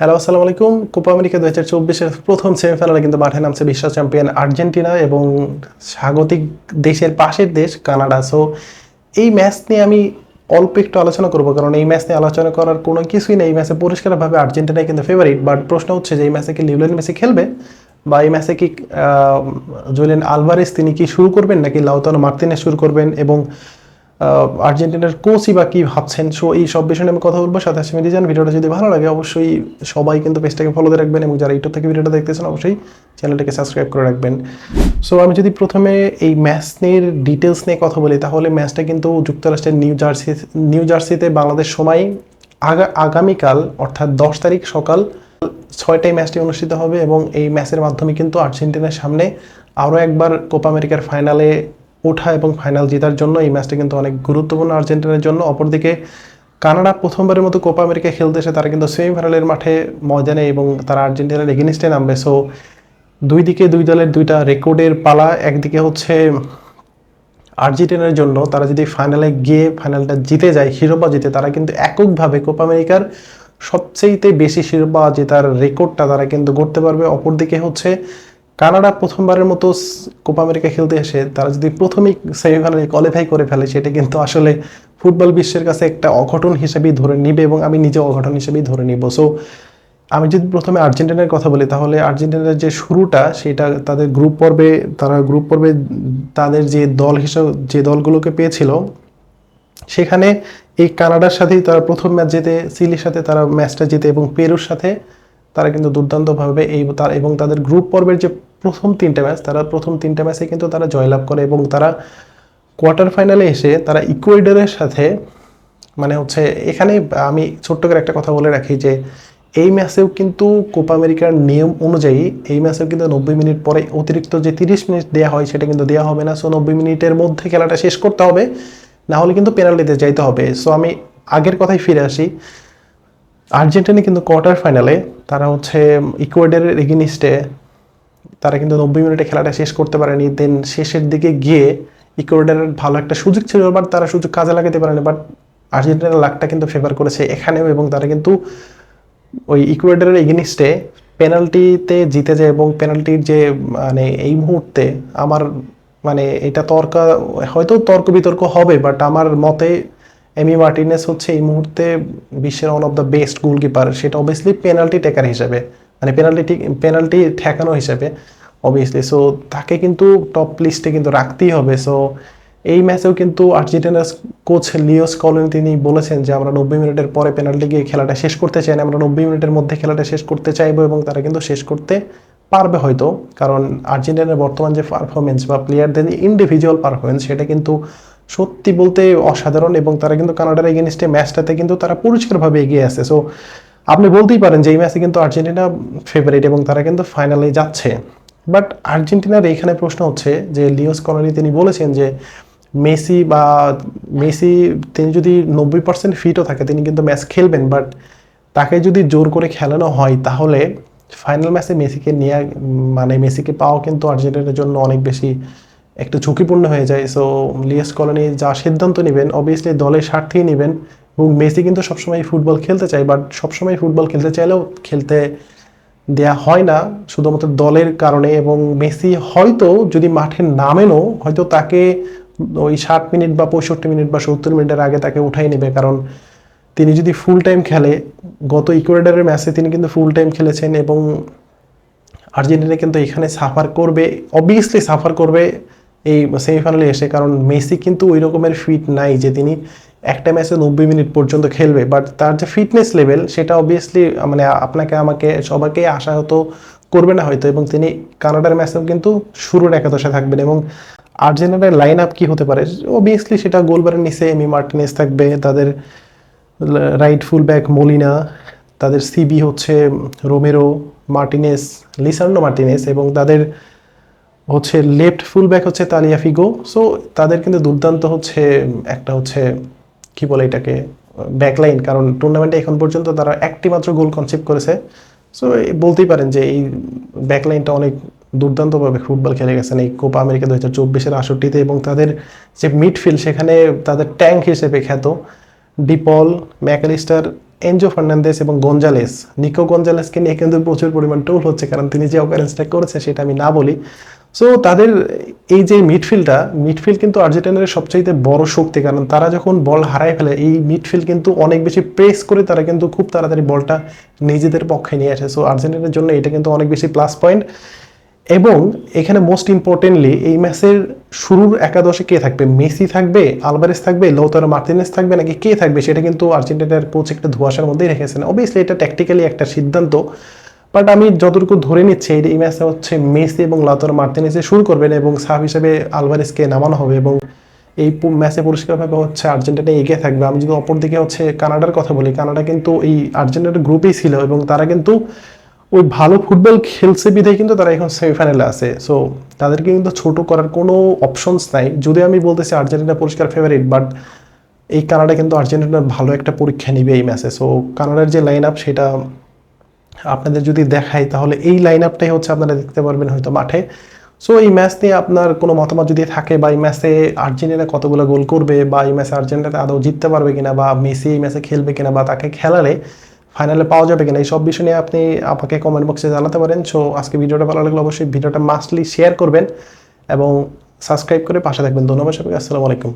Hello আসসালামু আলাইকুম Copa America দু হাজার চব্বিশের প্রথম সেমিফাইনালে কিন্তু মাঠে নামছে বিশ্ব চ্যাম্পিয়ন আর্জেন্টিনা এবং স্বাগতিক দেশের পাশের দেশ কানাডা। সো এই ম্যাচ নিয়ে আমি অল্প একটু আলোচনা করব, কারণ এই ম্যাচ নিয়ে আলোচনা করার কোনো কিছুই নেই। এই ম্যাচে পরিষ্কারভাবে আর্জেন্টিনাই কিন্তু ফেভারিট বাট প্রশ্ন হচ্ছে যে এই ম্যাচে কি লিওলেন মেসি খেলবে? বা এই ম্যাচে কি জুলিয়ান আলভারেস তিনি কি শুরু করবেন, নাকি লাউতানো মার্তিনে শুরু করবেন? এবং আর্জেন্টিনার কোচই বা কি ভাবছেন? সো এই সব বিষয়ে আমি কথা বলব। সাথে সাথে ডিজাইন ভিডিওটা যদি ভালো লাগে, অবশ্যই সবাই কিন্তু পেজটাকে ফলো দিয়ে রাখবেন এবং যারা ইউটিউব থেকে ভিডিওটা দেখতেছেন, অবশ্যই চ্যানেলটাকে সাবস্ক্রাইব করে রাখবেন। সো আমি যদি প্রথমে এই ম্যাচ নিয়ে ডিটেলস নিয়ে কথা বলি, তাহলে ম্যাচটা কিন্তু যুক্তরাষ্ট্রের নিউ জার্সি নিউ জার্সিতে বাংলাদেশ সময় আগা, আগামীকাল, অর্থাৎ দশ তারিখ সকাল ছয়টায় ম্যাচটি অনুষ্ঠিত হবে এবং এই ম্যাচের মাধ্যমে কিন্তু আর্জেন্টিনার সামনে আরও একবার কোপা আমেরিকার ফাইনালে ওঠা এবং ফাইনাল জেতার জন্য এই ম্যাচটা কিন্তু অনেক গুরুত্বপূর্ণ আর্জেন্টিনার জন্য। অপরদিকে, কানাডা প্রথমবারের মতো কোপা আমেরিকা খেলতে এসে তারা কিন্তু সেমিফাইনালের মাঠে ময়দানে এবং তারা আর্জেন্টিনার এগেনিস্টে নামবে। সো দুই দিকে দুই দলের দুইটা রেকর্ডের পালা, একদিকে হচ্ছে আর্জেন্টিনার জন্য তারা যদি ফাইনালে গিয়ে ফাইনালটা জিতে যায়, শিরোপা জিতে, তারা কিন্তু এককভাবে কোপা আমেরিকার সবচেয়েতে বেশি শিরোপা জেতার রেকর্ডটা তারা কিন্তু করতে পারবে। অপরদিকে হচ্ছে কানাডা প্রথমবারের মতো কোপা আমেরিকা খেলতে এসে তারা যদি প্রথমেই সেমিফাইনালে কোয়ালিফাই করে ফেলে, সেটা কিন্তু আসলে ফুটবল বিশ্বের কাছে একটা অঘটন হিসেবেই ধরে নিবে এবং আমি নিজে অঘটন হিসেবেই ধরে নিব। সো আমি যদি প্রথমে আর্জেন্টিনার কথা বলি, তাহলে আর্জেন্টিনার যে শুরুটা, সেটা তাদের গ্রুপ পর্বে, তারা গ্রুপ পর্বে তাদের যে দল হিসাব, যে দলগুলোকে পেয়েছিল, সেখানে এই কানাডার সাথেই তারা প্রথম ম্যাচ জেতে চিলির সাথে তারা ম্যাচটা জিতে এবং পেরুর সাথে তারা কিন্তু দুর্দান্তভাবে এই তার এবং তাদের গ্রুপ পর্বের যে প্রথম তিনটে ম্যাচ তারা প্রথম তিনটে ম্যাচে কিন্তু তারা জয়লাভ করে এবং তারা কোয়ার্টার ফাইনালে এসে তারা ইকুয়েডরের সাথে মানে হচ্ছে এখানে আমি ছোট্ট করে একটা কথা বলে রাখি যে এই ম্যাচেও কিন্তু কোপা আমেরিকার নিয়ম অনুযায়ী এই ম্যাচেও কিন্তু নব্বই মিনিট পরে অতিরিক্ত যে তিরিশ মিনিট দেওয়া হয় সেটা কিন্তু দেওয়া হবে না। সো নব্বই মিনিটের মধ্যে খেলাটা শেষ করতে হবে, না হলে কিন্তু পেনাল্টিতে যাইতে হবে। সো আমি আগের কথায় ফিরে আসি আর্জেন্টিনা কিন্তু কোয়ার্টার ফাইনালে তারা হচ্ছে ইকুয়েডারের এগেনিস্টে তারা কিন্তু নব্বই মিনিটে খেলাটা শেষ করতে পারেনি। দেন শেষের দিকে গিয়ে ইকুয়েডারের ভালো একটা সুযোগ ছিল বাট তারা সুযোগ কাজে লাগাতে পারেনি। বাট আর্জেন্টিনার লাকটা কিন্তু ফেভার করেছে এখানেও এবং তারা কিন্তু ওই ইকুয়েডারের এগেনিস্টে পেনাল্টিতে জিতে যায় এবং পেনাল্টির যে মানে এই মুহূর্তে আমার মানে এটা তর্ক, হয়তো তর্ক বিতর্ক হবে বাট আমার মতে এমি মার্টিনেস হচ্ছে এই মুহূর্তে বিশ্বের one of the best goalkeeper সেটা অবভিয়াসলি পেনাল্টি টেকার হিসেবে মানে পেনাল্টি পেনাল্টি ঠেকানো হিসেবে অবভিয়াসলি সো তাকে কিন্তু টপ লিস্টে কিন্তু রাখতেই হবে সো এই ম্যাচেও কিন্তু আর্জেন্টিনার কোচ লিওস কলেন তিনি বলেছেন যে, আমরা নব্বই মিনিটের পরে পেনাল্টি গিয়ে খেলাটা শেষ করতে চাই না, আমরা নব্বই মিনিটের মধ্যে খেলাটা শেষ করতে চাইব এবং তারা কিন্তু শেষ করতে পারবে হয়তো। কারণ আর্জেন্টিনার বর্তমান যে পারফরমেন্স বা প্লেয়ারদের ইন্ডিভিজুয়াল পারফরমেন্স সেটা কিন্তু সত্যি বলতে অসাধারণ এবং তারা কিন্তু কানাডার এগেনিস্টে ম্যাচটাতে কিন্তু তারা পরিষ্কারভাবে এগিয়ে আছে সো আপনি বলতেই পারেন যে এই ম্যাচে কিন্তু আর্জেন্টিনা ফেভারিট এবং তারা কিন্তু ফাইনালে যাচ্ছে। বাট আর্জেন্টিনার এইখানে প্রশ্ন হচ্ছে যে লিওস কলোনি তিনি বলেছেন যে মেসি বা মেসি তিনি যদি নব্বই পার্সেন্ট ফিটও থাকে, তিনি কিন্তু ম্যাচ খেলবেন। বাট তাকে যদি জোর করে খেলানো হয়, তাহলে ফাইনাল ম্যাচে মেসিকে নিয়ে মানে মেসিকে পাওয়া কিন্তু আর্জেন্টিনার জন্য অনেক বেশি একটু ঝুঁকিপূর্ণ হয়ে যায়। সো লিয়াস কলোনি যা সিদ্ধান্ত নেবেন অবভিয়াসলি দলের স্বার্থেই নেবেন এবং মেসি কিন্তু সবসময় ফুটবল খেলতে চায় বাট সবসময় ফুটবল খেলতে চাইলেও খেলতে দেয়া হয় না, শুধুমাত্র দলের কারণে এবং মেসি হয়তো যদি মাঠে নামেনও, হয়তো তাকে ওই ষাট মিনিট বা পঁয়ষট্টি মিনিট বা সত্তর মিনিটের আগে তাকে উঠাই নেবে, কারণ তিনি যদি ফুল টাইম খেলে, গত ইকুয়েডারের ম্যাচে তিনি কিন্তু ফুল টাইম খেলেছেন এবং আর্জেন্টিনা কিন্তু এখানে সাফার করবে অবভিয়াসলি সাফার করবে এই সেমিফাইনালে এসে, কারণ মেসি কিন্তু ওই রকমের ফিট নাই যে তিনি একটা ম্যাচে নব্বই মিনিট পর্যন্ত খেলবে। বাট তার যে ফিটনেস লেভেল সেটা অবভিয়াসলি মানে আপনাকে, আমাকে, সবাইকে আশাহত করবে না হয়তো। এবং তিনি কানাডার ম্যাচেও কিন্তু শুরুর একাদশে থাকবেন। এবং আর্জেন্টিনার লাইন আপ কী হতে পারে? অবভিয়াসলি সেটা গোলবারের নিচে এমি মার্টিনেস থাকবে, তাদের রাইট ফুল ব্যাক মলিনা, তাদের সিবি হচ্ছে রোমেরো মার্টিনেস লিসার্নো মার্টিনেস এবং তাদের হচ্ছে লেফট ফুল ব্যাক হচ্ছে তালিয়া ফিগো। সো তাদের কিন্তু দুর্দান্ত হচ্ছে, একটা হচ্ছে, কি বলে এটাকে ব্যাকলাইন কারণ টুর্নামেন্টে এখন পর্যন্ত তারা একটি মাত্র গোল কনসেপ্ট করেছে। সো বলতেই পারেন যে এই ব্যাকলাইনটা অনেক দুর্দান্তভাবে ফুটবল খেলে গেছেন এই কোপা আমেরিকা দু হাজার চব্বিশের আসরটিতে এবং তাদের যে মিডফিল্ড সেখানে তাদের ট্যাঙ্ক হিসেবে খ্যাত। De Paul MacAllister Enzo Fernandez এবং গঞ্জালেস, নিকো গঞ্জালেসকে নিয়ে কিন্তু প্রচুর পরিমাণ টোল হচ্ছে, কারণ তিনি যে অকারেন্সটা করেছে সেটা আমি না বলি। সো তাদের এই যে মিডফিল্ডটা, মিডফিল্ড কিন্তু আর্জেন্টিনার সবচাইতে বড় শক্তি, কারণ তারা যখন বল হারায় ফেলে, এই মিডফিল্ড কিন্তু অনেক বেশি প্রেস করে তারা কিন্তু খুব তাড়াতাড়ি বলটা নিজেদের পক্ষে নিয়ে আসে। সো আর্জেন্টিনার জন্য এটা কিন্তু অনেক বেশি প্লাস পয়েন্ট এবং এখানে মোস্ট ইম্পর্টেন্টলি এই ম্যাচের শুরুর একাদশে কে থাকবে? মেসি থাকবে? আলভারেস থাকবে? লৌতারো মার্টিনেস থাকবে? নাকি কে থাকবে? সেটা কিন্তু আর্জেন্টিনার কোচ একটা ধোয়াশার মধ্যেই রেখেছেন। অবভিয়াসলি এটা ট্যাকটিক্যালি একটা সিদ্ধান্ত বাট আমি যতটুকু ধরে নিচ্ছি, এই ম্যাচটা হচ্ছে মেসি এবং লাউতারো মার্টিনেসে শুরু করবেন এবং সাব হিসেবে আলভারেসকে নামানো হবে এবং এই ম্যাচে পরিষ্কারভাবে হচ্ছে আর্জেন্টিনা এগিয়ে থাকবে। আমি যদি অপরদিকে হচ্ছে কানাডার কথা বলি, কানাডা কিন্তু এই আর্জেন্টিনার গ্রুপেই ছিল এবং তারা কিন্তু ওই ভালো ফুটবল খেলছে বিধায় কিন্তু তারা এখন সেমিফাইনালে আছে। সো তাদেরকে কিন্তু ছোট করার কোনো অপশনস নাই। যদি আমি বলতেছি আর্জেন্টিনা পরিষ্কার ফেভারিট বাট এই কানাডা কিন্তু আর্জেন্টিনার ভালো একটা পরীক্ষা নিবে এই ম্যাচে সো কানাডার যে লাইন আপ সেটা আপনাদের যদি দেখাই, তাহলে এই লাইন আপটাই হচ্ছে আপনারা দেখতে পারবেন হয়তো মাঠে। সো এই ম্যাচ নিয়ে আপনার কোনো মতামত যদি থাকে বা এই ম্যাচে আর্জেন্টিনা কতগুলো গোল করবে বা এই ম্যাচে আর্জেন্টিনা আদৌ জিততে পারবে কিনা বা মেসি এই ম্যাচে খেলবে কিনা বা তাকে খেলালে ফাইনালে পাওয়া যাবে কিনা, এই সব বিষয় নিয়ে আপনি আমাকে কমেন্ট বক্সে জানাতে পারেন। সো আজকে ভিডিওটা ভালো লাগলে অবশ্যই ভিডিওটা মাস্টলি শেয়ার করবেন এবং সাবস্ক্রাইব করে পাশে থাকবেন। ধন্যবাদ সবাইকে, আসসালামু আলাইকুম।